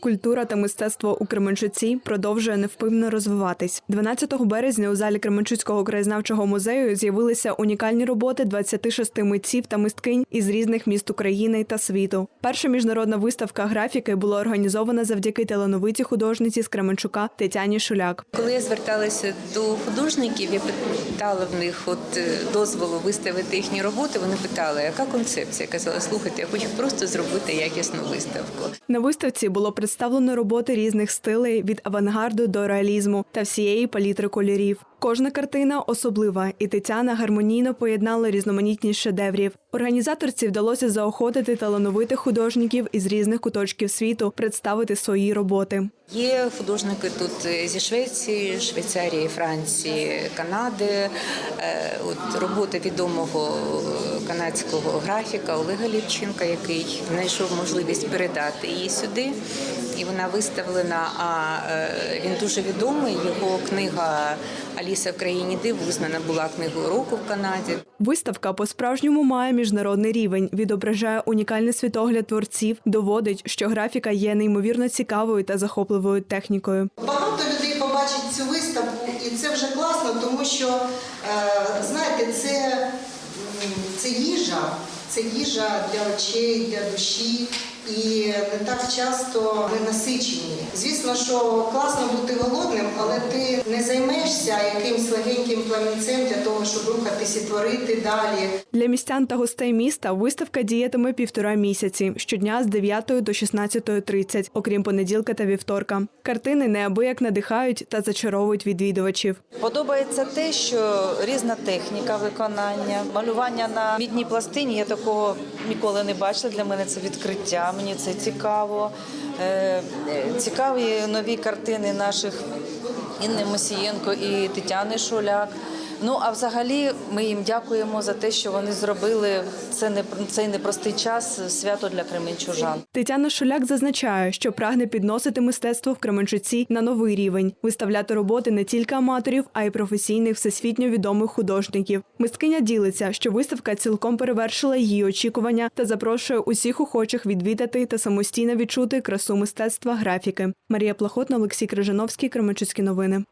Культура та мистецтво у Кременчуці продовжує невпинно розвиватись. 12 березня у залі Кременчуцького краєзнавчого музею з'явилися унікальні роботи 26 митців та мисткинь із різних міст України та світу. Перша міжнародна виставка графіки була організована завдяки талановитій художниці з Кременчука Тетяні Шуляк. Коли я зверталася до художників, я питала в них от е, дозволу виставити їхні роботи. Вони питали, яка концепція? Я казала, слухайте, я хочу просто зробити якісну виставку. На виставці було представлено роботи різних стилей від авангарду до реалізму та всієї палітри кольорів. Кожна картина особлива, і Тетяна гармонійно поєднала різноманітність шедеврів. Організаторці вдалося заохотити талановитих художників із різних куточків світу представити свої роботи. Є художники тут е, зі Швеції, Швейцарії, Франції, Канади. Е, От робота відомого е, канадського графіка Олега Лівченка, який знайшов можливість передати її сюди. І вона виставлена. А він дуже відомий. Його книга Аліса в країні див визнана була книгою року в Канаді. Виставка по-справжньому має міжнародний рівень, відображає унікальний світогляд творців, доводить, що графіка є неймовірно цікавою та захопливою технікою. Багато людей побачить цю виставку, і це вже класно, тому що е, знаєте, це, це їжа, це їжа для очей, для душі. І не так часто ми насичені. Звісно, що класно бути голодним, але ти не займешся якимсь легеньким пламінцем для того, щоб рухатись і творити далі. Для містян та гостей міста виставка діятиме півтора місяці щодня з 9 до 16.30, окрім понеділка та вівторка. Картини неабияк надихають та зачаровують відвідувачів. Подобається те, що різна техніка виконання, малювання на мідній пластині. Я такого ніколи не бачила. Для мене це відкриття. Мені це цікаво. Е, Цікаві нові картини наших Інни Мосієнко і Тетяни Шуляк. Ну а взагалі ми їм дякуємо за те, що вони зробили це не цей непростий час свято для кременчужан. Тетяна Шуляк зазначає, що прагне підносити мистецтво в Кременчуці на новий рівень, виставляти роботи не тільки аматорів, а й професійних всесвітньо відомих художників. Мисткиня ділиться, що виставка цілком перевершила її очікування та запрошує усіх охочих відвідати та самостійно відчути красу мистецтва графіки. Марія Плахотна, Олексій Крижановський, Кременчуцькі новини.